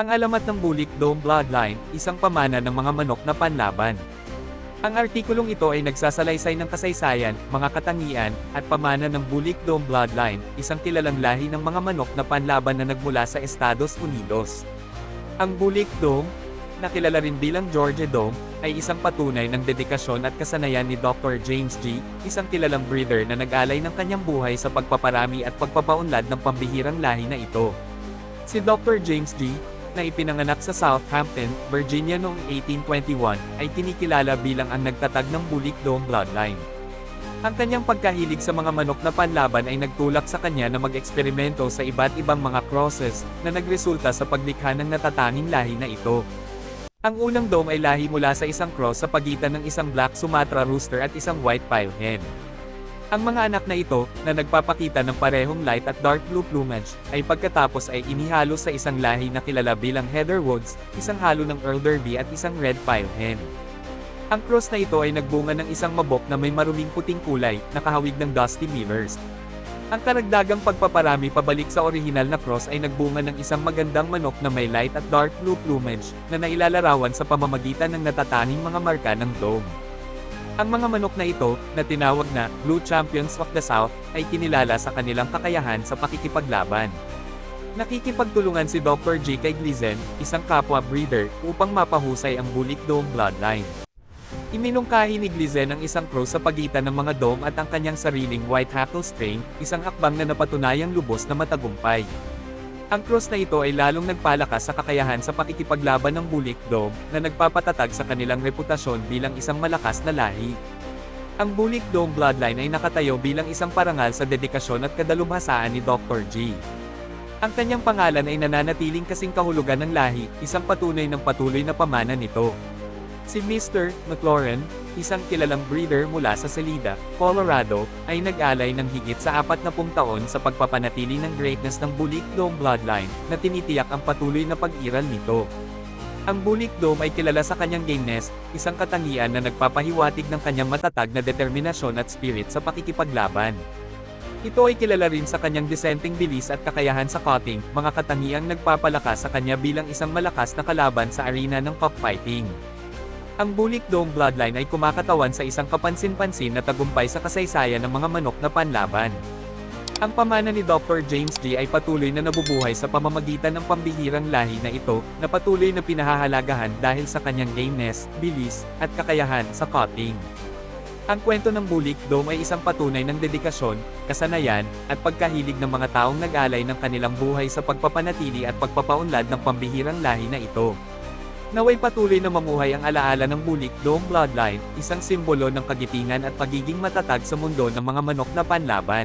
Ang alamat ng Bulik Dome Bloodline, isang pamana ng mga manok na panlaban. Ang artikulong ito ay nagsasalaysay ng kasaysayan, mga katangian, at pamana ng Bulik Dome Bloodline, isang kilalang lahi ng mga manok na panlaban na nagmula sa Estados Unidos. Ang Bulik Dome, na kilala rin bilang Georgia Dome, ay isang patunay ng dedikasyon at kasanayan ni Dr. James G., isang kilalang breeder na nag-alay ng kanyang buhay sa pagpaparami at pagpapaunlad ng pambihirang lahi na ito. Si Dr. James G., na ipinanganak sa Southampton, Virginia noong 1821, ay kinikilala bilang ang nagtatag ng Bulik Dome Bloodline. Ang kanyang pagkahilig sa mga manok na panlaban ay nagtulak sa kanya na mag-eksperimento sa iba't ibang mga crosses, na nagresulta sa paglikha ng natatanging lahi na ito. Ang unang dome ay lahi mula sa isang cross sa pagitan ng isang black Sumatra rooster at isang white pile hen. Ang mga anak na ito, na nagpapakita ng parehong light at dark blue plumage, ay pagkatapos ay inihalo sa isang lahi na kilala bilang Heather Woods, isang halo ng Earl Derby at isang red pile hen. Ang cross na ito ay nagbunga ng isang mabok na may maruming puting kulay, nakahawig ng dusty mirrors. Ang karagdagang pagpaparami pabalik sa orihinal na cross ay nagbunga ng isang magandang manok na may light at dark blue plumage, na nailalarawan sa pamamagitan ng natatanging mga marka ng dome. Ang mga manok na ito, na tinawag na Blue Champions of the South, ay kinilala sa kanilang kakayahan sa pakikipaglaban. Nakikipagtulungan si Dr. J. kay Glizen, isang kapwa breeder, upang mapahusay ang Bulik Dome bloodline. Iminungkahi ni Glizen ang isang cross sa pagitan ng mga dome at ang kanyang sariling White Hackle strain, isang akbang na napatunayang lubos na matagumpay. Ang cross na ito ay lalong nagpalakas sa kakayahan sa pakikipaglaban ng Bulik Dome, na nagpapatatag sa kanilang reputasyon bilang isang malakas na lahi. Ang Bulik Dome bloodline ay nakatayo bilang isang parangal sa dedikasyon at kadalubhasaan ni Dr. G. Ang kanyang pangalan ay nananatiling kasing kahulugan ng lahi, isang patunay ng patuloy na pamana nito. Si Mr. McLaurin, isang kilalang breeder mula sa Salida, Colorado, ay nag-alay ng higit sa 40 taon sa pagpapanatili ng greatness ng Bulik Dome bloodline, na tinitiyak ang patuloy na pag-iral nito. Ang Bulik Dome ay kilala sa kanyang gameness, isang katangian na nagpapahiwatig ng kanyang matatag na determinasyon at spirit sa pakikipaglaban. Ito ay kilala rin sa kanyang disenteng bilis at kakayahan sa cutting, mga katangiang nagpapalakas sa kanya bilang isang malakas na kalaban sa arena ng cockfighting. Ang Bulik Dome bloodline ay kumakatawan sa isang kapansin-pansin na tagumpay sa kasaysayan ng mga manok na panlaban. Ang pamana ni Dr. James G. ay patuloy na nabubuhay sa pamamagitan ng pambihirang lahi na ito, na patuloy na pinahahalagahan dahil sa kanyang gameness, bilis, at kakayahan sa cutting. Ang kwento ng Bulik Dome ay isang patunay ng dedikasyon, kasanayan, at pagkahilig ng mga taong nag-alay ng kanilang buhay sa pagpapanatili at pagpapaunlad ng pambihirang lahi na ito. Naway patuloy na mamuhay ang alaala ng Bulik Dome Bloodline, isang simbolo ng kagitingan at pagiging matatag sa mundo ng mga manok na panlaban.